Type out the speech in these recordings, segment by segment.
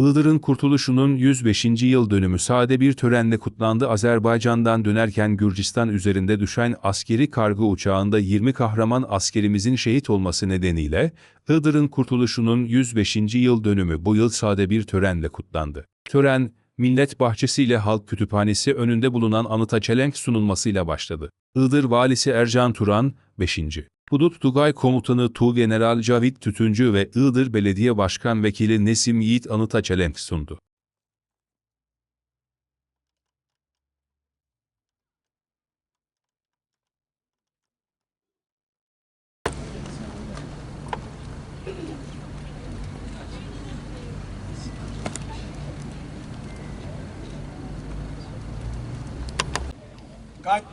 Iğdır'ın kurtuluşunun 105. yıl dönümü sade bir törenle kutlandı. Azerbaycan'dan dönerken Gürcistan üzerinde düşen askeri kargı uçağında 20 kahraman askerimizin şehit olması nedeniyle Iğdır'ın kurtuluşunun 105. yıl dönümü bu yıl sade bir törenle kutlandı. Tören, Millet Bahçesi ile Halk Kütüphanesi önünde bulunan anıta çelenk sunulmasıyla başladı. Iğdır Valisi Ercan Turan, 5. Hudut Tugay Komutanı Tuğgeneral Cavit Tütüncü ve Iğdır Belediye Başkan Vekili Nesim Yiğit anıta çelenk sundu. Kalk.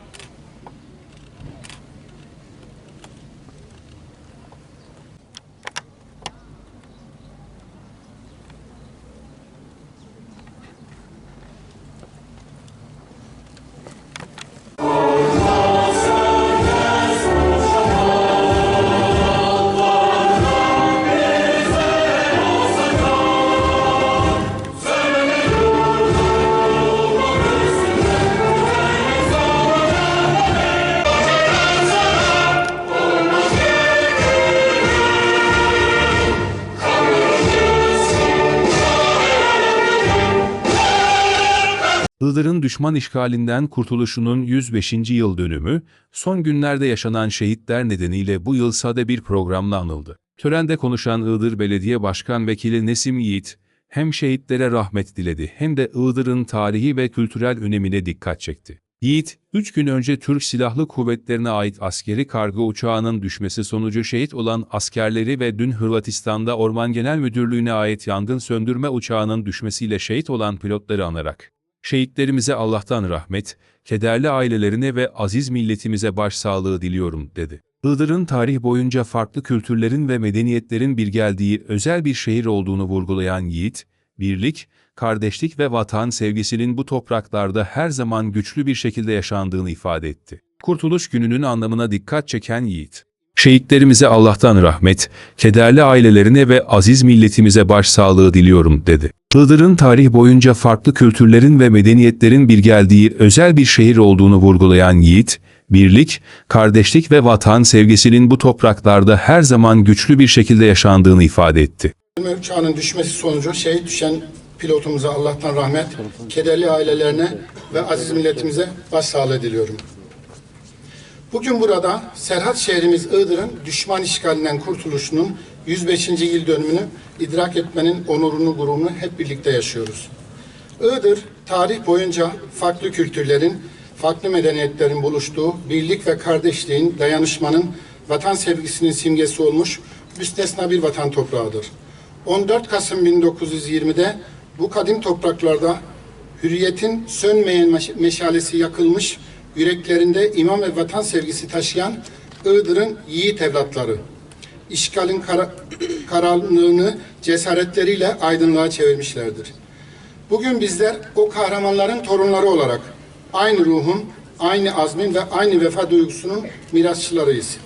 Iğdır'ın düşman işgalinden kurtuluşunun 105. yıl dönümü, son günlerde yaşanan şehitler nedeniyle bu yıl sade bir programla anıldı. Törende konuşan Iğdır Belediye Başkan Vekili Nesim Yiğit, hem şehitlere rahmet diledi hem de Iğdır'ın tarihi ve kültürel önemine dikkat çekti. Yiğit, 3 gün önce Türk Silahlı Kuvvetlerine ait askeri kargo uçağının düşmesi sonucu şehit olan askerleri ve dün Hırvatistan'da Orman Genel Müdürlüğü'ne ait yangın söndürme uçağının düşmesiyle şehit olan pilotları anarak, Şehitlerimize Allah'tan rahmet, kederli ailelerine ve aziz milletimize başsağlığı diliyorum, dedi. Iğdır'ın tarih boyunca farklı kültürlerin ve medeniyetlerin bir geldiği özel bir şehir olduğunu vurgulayan Yiğit, birlik, kardeşlik ve vatan sevgisinin bu topraklarda her zaman güçlü bir şekilde yaşandığını ifade etti. Kurtuluş gününün anlamına dikkat çeken Yiğit, Şehitlerimize Allah'tan rahmet, kederli ailelerine ve aziz milletimize başsağlığı diliyorum, dedi. Iğdır'ın tarih boyunca farklı kültürlerin ve medeniyetlerin bir geldiği özel bir şehir olduğunu vurgulayan Yiğit, birlik, kardeşlik ve vatan sevgisinin bu topraklarda her zaman güçlü bir şekilde yaşandığını ifade etti. Uçağının düşmesi sonucu şehit düşen pilotumuza Allah'tan rahmet, kederli ailelerine ve aziz milletimize başsağlığı diliyorum. Bugün burada Serhat şehrimiz Iğdır'ın düşman işgalinden kurtuluşunun 105. yıl dönümünü idrak etmenin onurunu, gururunu hep birlikte yaşıyoruz. Iğdır, tarih boyunca farklı kültürlerin, farklı medeniyetlerin buluştuğu, birlik ve kardeşliğin, dayanışmanın, vatan sevgisinin simgesi olmuş müstesna bir vatan toprağıdır. 14 Kasım 1920'de bu kadim topraklarda hürriyetin sönmeyen meş- meşalesi yakılmış, yüreklerinde iman ve vatan sevgisi taşıyan Iğdır'ın yiğit evlatları, işgalin kara, karanlığını cesaretleriyle aydınlığa çevirmişlerdir. Bugün bizler o kahramanların torunları olarak aynı ruhun, aynı azmin ve aynı vefa duygusunun mirasçılarıyız.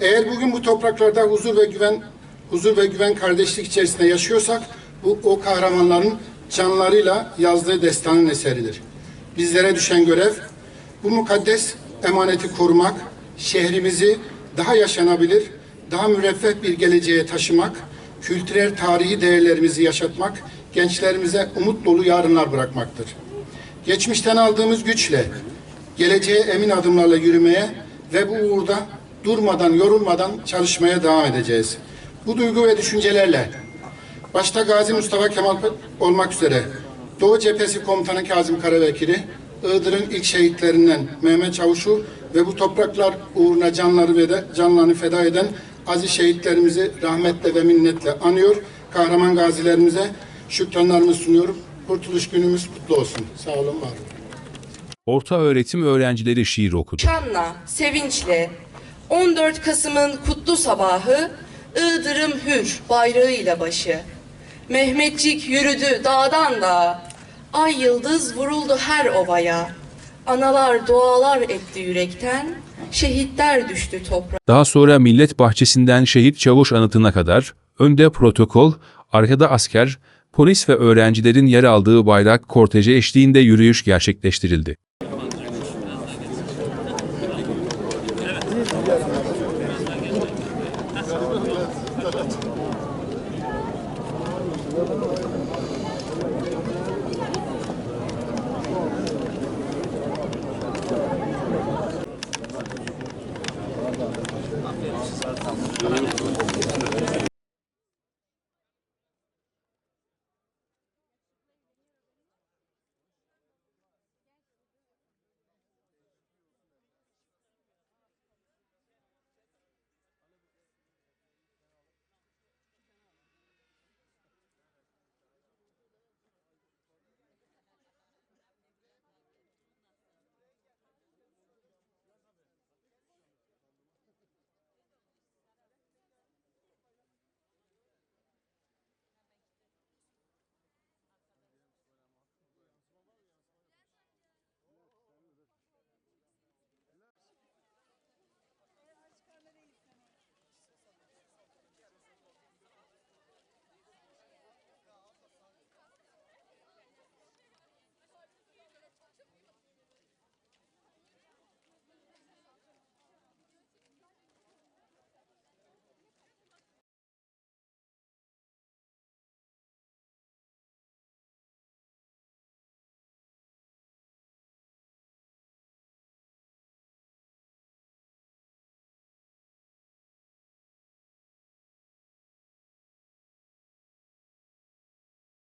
Eğer bugün bu topraklarda huzur ve güven, huzur ve güven kardeşlik içerisinde yaşıyorsak, bu o kahramanların canlarıyla yazdığı destanın eseridir. Bizlere düşen görev, bu mukaddes emaneti korumak, şehrimizi daha yaşanabilir, daha müreffeh bir geleceğe taşımak, kültürel tarihi değerlerimizi yaşatmak, gençlerimize umut dolu yarınlar bırakmaktır. Geçmişten aldığımız güçle, geleceğe emin adımlarla yürümeye ve bu uğurda durmadan, yorulmadan çalışmaya devam edeceğiz. Bu duygu ve düşüncelerle, başta Gazi Mustafa Kemal olmak üzere Doğu Cephesi Komutanı Kazım Karabekir'i, Iğdır'ın ilk şehitlerinden Mehmet Çavuş'u ve bu topraklar uğruna canları ve de canlarını feda eden aziz şehitlerimizi rahmetle ve minnetle anıyor. Kahraman gazilerimize şükranlarımı sunuyorum. Kurtuluş günümüz kutlu olsun. Sağ olun, var olun. Orta öğretim öğrencileri şiir okudu. Şanla, sevinçle 14 Kasım'ın kutlu sabahı Iğdır'ım hür bayrağıyla başı. Mehmetçik yürüdü dağdan dağa, Ay yıldız vuruldu her ovaya. Analar dualar etti yürekten, şehitler düştü toprağa. Daha sonra millet bahçesinden şehit çavuş anıtına kadar önde protokol, arkada asker, polis ve öğrencilerin yer aldığı bayrak korteji eşliğinde yürüyüş gerçekleştirildi.